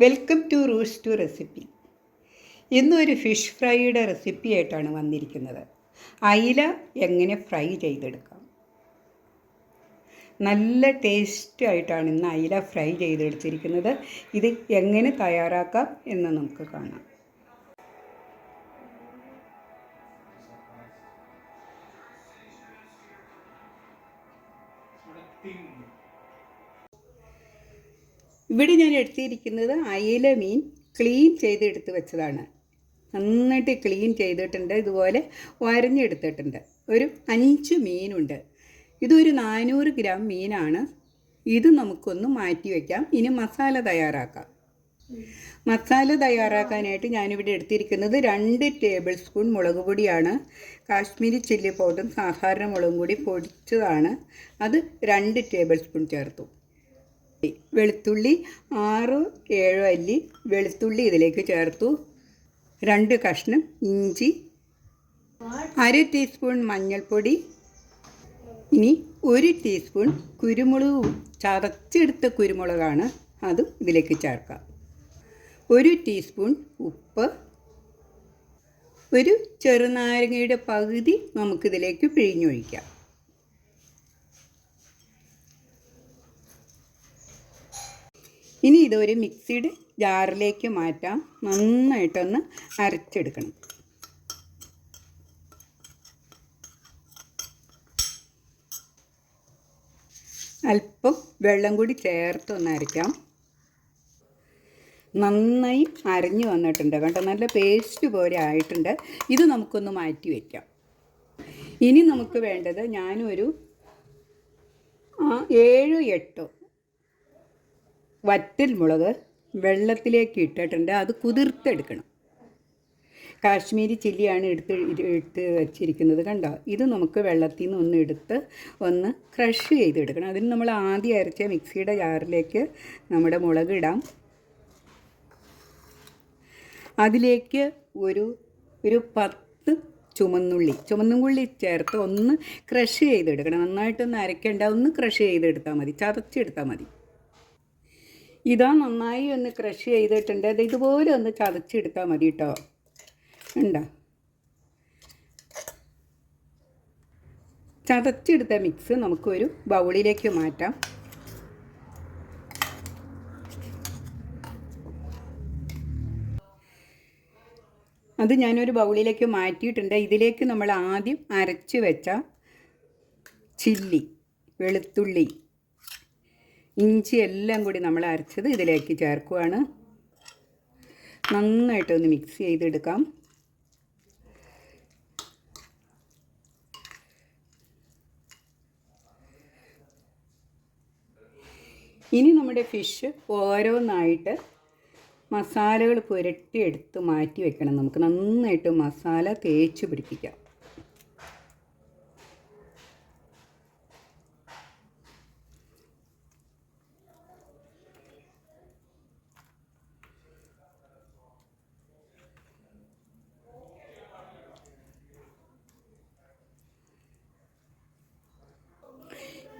Welcome to Roos to recipe. ഇന്നൊരു fish ഫ്രൈയുടെ recipe ആയിട്ടാണ് വന്നിരിക്കുന്നത്. അയില എങ്ങനെ ഫ്രൈ ചെയ്തെടുക്കാം? നല്ല ടേസ്റ്റ് ആയിട്ടാണ് ഇന്ന് അയില ഫ്രൈ ചെയ്തെടുത്തിരിക്കുന്നത്. ഇത് എങ്ങനെ തയ്യാറാക്കാം എന്ന് നമുക്ക് കാണാം. ഇവിടെ ഞാൻ എടുത്തിരിക്കുന്നത് അയില മീൻ ക്ലീൻ ചെയ്ത് ചെയ്തെടുത്ത് വെച്ചതാണ്. നന്നായിട്ട് ക്ലീൻ ചെയ്തിട്ടുണ്ട്. ഇതുപോലെ വരഞ്ഞെടുത്തിട്ടുണ്ട്. ഒരു അഞ്ച് മീനുണ്ട്. ഇതൊരു നാനൂറ് ഗ്രാം മീനാണ്. ഇത് നമുക്കൊന്ന് മാറ്റി വയ്ക്കാം ഇനി മസാല തയ്യാറാക്കാം. മസാല തയ്യാറാക്കാനായിട്ട് ഞാനിവിടെ എടുത്തിരിക്കുന്നത് രണ്ട് ടേബിൾ സ്പൂൺ മുളക് പൊടിയാണ്. കാശ്മീരി ചില്ലി പൗഡറും സാധാരണ മുളകും കൂടി പൊടിച്ചതാണ്. അത് രണ്ട് ടേബിൾ സ്പൂൺ ചേർത്തു. വെളുത്തുള്ളി ആറ് ഏഴോ അല്ലി വെളുത്തുള്ളി ഇതിലേക്ക് ചേർത്തു. രണ്ട് കഷ്ണം ഇഞ്ചി അര ടീസ്പൂൺ മഞ്ഞൾപ്പൊടി ഇനി ഒരു ടീസ്പൂൺ കുരുമുളക് ചതച്ചെടുത്ത കുരുമുളകാണ് അതും ഇതിലേക്ക് ചേർക്കാം ഒരു ടീസ്പൂൺ ഉപ്പ് ഒരു ചെറുനാരങ്ങയുടെ പകുതി നമുക്കിതിലേക്ക് പിഴിഞ്ഞൊഴിക്കാം. ഇനി ഇതൊരു മിക്സിയുടെ ജാറിലേക്ക് മാറ്റാം. നന്നായിട്ടൊന്ന് അരച്ചെടുക്കണം. അല്പം വെള്ളം കൂടി ചേർത്തൊന്ന് അരയ്ക്കാം. നന്നായി അരഞ്ഞു വന്നിട്ടുണ്ട് കേട്ടോ നല്ല പേസ്റ്റ് പോലെ ആയിട്ടുണ്ട്. ഇത് നമുക്കൊന്ന് മാറ്റി വയ്ക്കാം ഇനി നമുക്ക് വേണ്ടത് ഞാനൊരു ഏഴോ എട്ടോ വറ്റൽ മുളക് വെള്ളത്തിലേക്ക് ഇട്ടിട്ടുണ്ട്. അത് കുതിർത്തെടുക്കണം. കാശ്മീരി ചില്ലിയാണ് എടുത്ത് എടുത്ത് വച്ചിരിക്കുന്നത് കണ്ടോ? ഇത് നമുക്ക് വെള്ളത്തിൽ നിന്ന് ഒന്ന് എടുത്ത് ഒന്ന് ക്രഷ് ചെയ്തെടുക്കണം. അതിന് നമ്മൾ ആദ്യം അരച്ച മിക്സിയുടെ ജാറിലേക്ക് നമ്മുടെ മുളക് ഇടാം. അതിലേക്ക് ഒരു ഒരു പത്ത് ചുമന്നുള്ളി ചുമന്നുള്ളി ചേർത്ത് ഒന്ന് ക്രഷ് ചെയ്തെടുക്കണം. നന്നായിട്ടൊന്ന് അരക്കേണ്ട ഒന്ന് ക്രഷ് ചെയ്തെടുത്താൽ മതി. ചതച്ചെടുത്താൽ മതി. ഇതാ നന്നായി ഒന്ന് ക്രഷ് ചെയ്തിട്ടുണ്ട്. അത് ഇതുപോലെ ഒന്ന് ചതച്ചെടുത്താൽ മതി കേട്ടോ ഉണ്ടോ ചതച്ചെടുത്ത മിക്സ് നമുക്കൊരു ബൗളിലേക്ക് മാറ്റാം. അത് ഞാനൊരു ബൗളിലേക്ക് മാറ്റിയിട്ടുണ്ട്. ഇതിലേക്ക് നമ്മൾ ആദ്യം അരച്ച് വെച്ച ചില്ലി വെളുത്തുള്ളി ഇഞ്ചി എല്ലാം കൂടി നമ്മൾ അരച്ചത് ഇതിലേക്ക് ചേർക്കുവാണ്. നന്നായിട്ടൊന്ന് മിക്സ് ചെയ്തെടുക്കാം. ഇനി നമ്മുടെ ഫിഷ് ഓരോന്നായിട്ട് മസാലകൾ പുരട്ടിയെടുത്ത് മാറ്റി വെക്കണം. നമുക്ക് നന്നായിട്ട് മസാല തേച്ച് പിടിപ്പിക്കാം.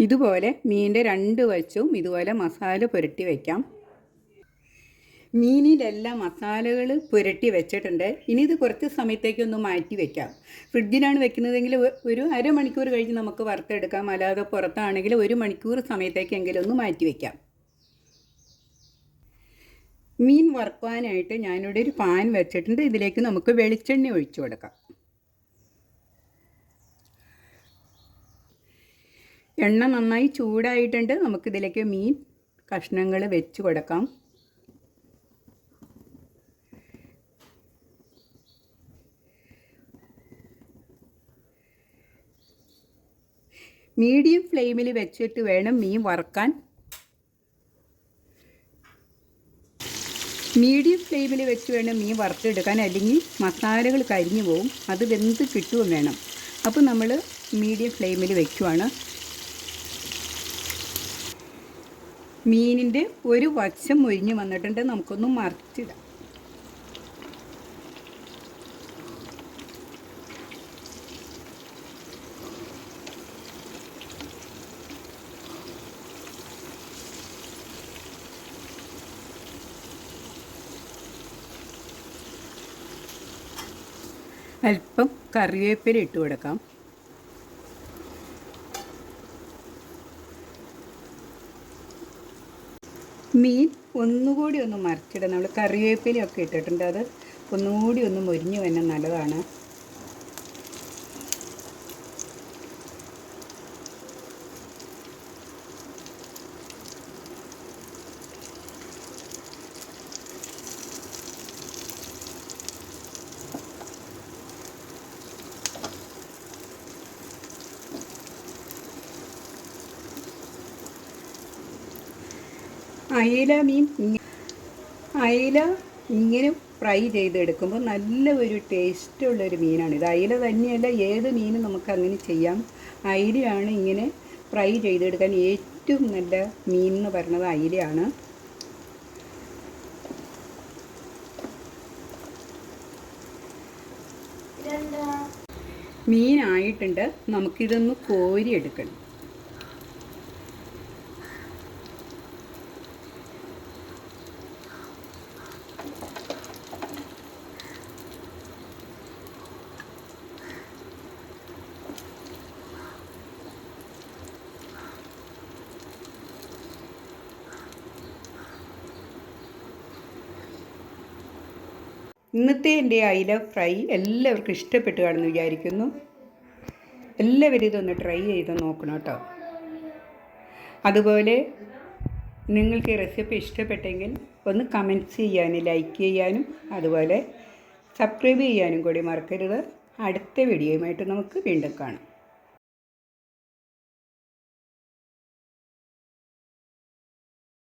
ഇതുപോലെ മീനിന്റെ രണ്ട് വശവും ഇതുപോലെ മസാല പുരട്ടി വയ്ക്കാം മീനിലെല്ലാം മസാലകൾ പുരട്ടി വെച്ചിട്ടുണ്ട്. ഇനി ഇത് കുറച്ച് സമയത്തേക്കൊന്ന് മാറ്റി വെക്കാം. ഫ്രിഡ്ജിലാണ് വെക്കുന്നതെങ്കിൽ ഒരു അരമണിക്കൂർ കഴിഞ്ഞ് നമുക്ക് വറുത്തെടുക്കാം. അല്ലാതെ പുറത്താണെങ്കിൽ ഒരു മണിക്കൂർ സമയത്തേക്കെങ്കിലും ഒന്ന് മാറ്റി വെക്കാം. മീൻ വറുക്കാനായിട്ട് ഞാനിവിടെ ഒരു പാൻ വെച്ചിട്ടുണ്ട്. ഇതിലേക്ക് നമുക്ക് വെളിച്ചെണ്ണ ഒഴിച്ചു കൊടുക്കാം. എണ്ണ നന്നായി ചൂടായിട്ടുണ്ട്. നമുക്കിതിലേക്ക് മീൻ കഷ്ണങ്ങൾ വെച്ച് കൊടുക്കാം. മീഡിയം ഫ്ലെയിമിൽ വെച്ചിട്ട് വേണം മീൻ വറുക്കാൻ. മീഡിയം ഫ്ലെയിമിൽ വെച്ച് വേണം മീൻ വറുത്തെടുക്കാൻ. അല്ലെങ്കിൽ മസാലകൾ കരിഞ്ഞു പോവും അത് വെന്ത് കിട്ടുകയും വേണം. അപ്പോൾ നമ്മൾ മീഡിയം ഫ്ലെയിമിൽ വെക്കുവാണ്. മീനിന്റെ ഒരു വശം മുരിഞ്ഞ് വന്നിട്ടുണ്ട്. നമുക്കൊന്ന് മറിച്ചിടാം. അല്പം കറിവേപ്പില ഇട്ട് കൊടുക്കാം. മീൻ ഒന്നുകൂടി ഒന്ന് മറിച്ചിടാം നമ്മൾ കറിവേപ്പിലയൊക്കെ ഇട്ടിട്ടുണ്ട്. അത് ഒന്നുകൂടി ഒന്ന് മൊരിഞ്ഞു വന്നെ നല്ലതാണ്. അയില മീൻ അയില ഇങ്ങനെ ഫ്രൈ ചെയ്തെടുക്കുമ്പോൾ നല്ല ഒരു ടേസ്റ്റുള്ളൊരു മീനാണ്. ഇത് അയില തന്നെയല്ല ഏത് മീനും നമുക്ക് അങ്ങനെ ചെയ്യാം. അയിലയാണ് ഇങ്ങനെ ഫ്രൈ ചെയ്തെടുക്കാൻ ഏറ്റവും നല്ല മീൻ എന്ന് പറയുന്നത് അയിലയാണ്. മീനായിട്ടുണ്ട്. നമുക്കിതൊന്ന് കോരിയെടുക്കണം. ഇന്നത്തെ എന്റെ അയില ഫ്രൈ എല്ലാവർക്കും ഇഷ്ടപ്പെട്ടു കാണുമെന്ന് വിചാരിക്കുന്നു. എല്ലാവരും ഇതൊന്ന് ട്രൈ ചെയ്ത് നോക്കണം കേട്ടോ. അതുപോലെ നിങ്ങൾക്ക് ഈ റെസിപ്പി ഇഷ്ടപ്പെട്ടെങ്കിൽ ഒന്ന് കമന്റ്സ് ചെയ്യാനും ലൈക്ക് ചെയ്യാനും അതുപോലെ സബ്സ്ക്രൈബ് ചെയ്യാനും കൂടി മറക്കരുത്. അടുത്ത വീഡിയോയുമായിട്ട് നമുക്ക് വീണ്ടും കാണാം.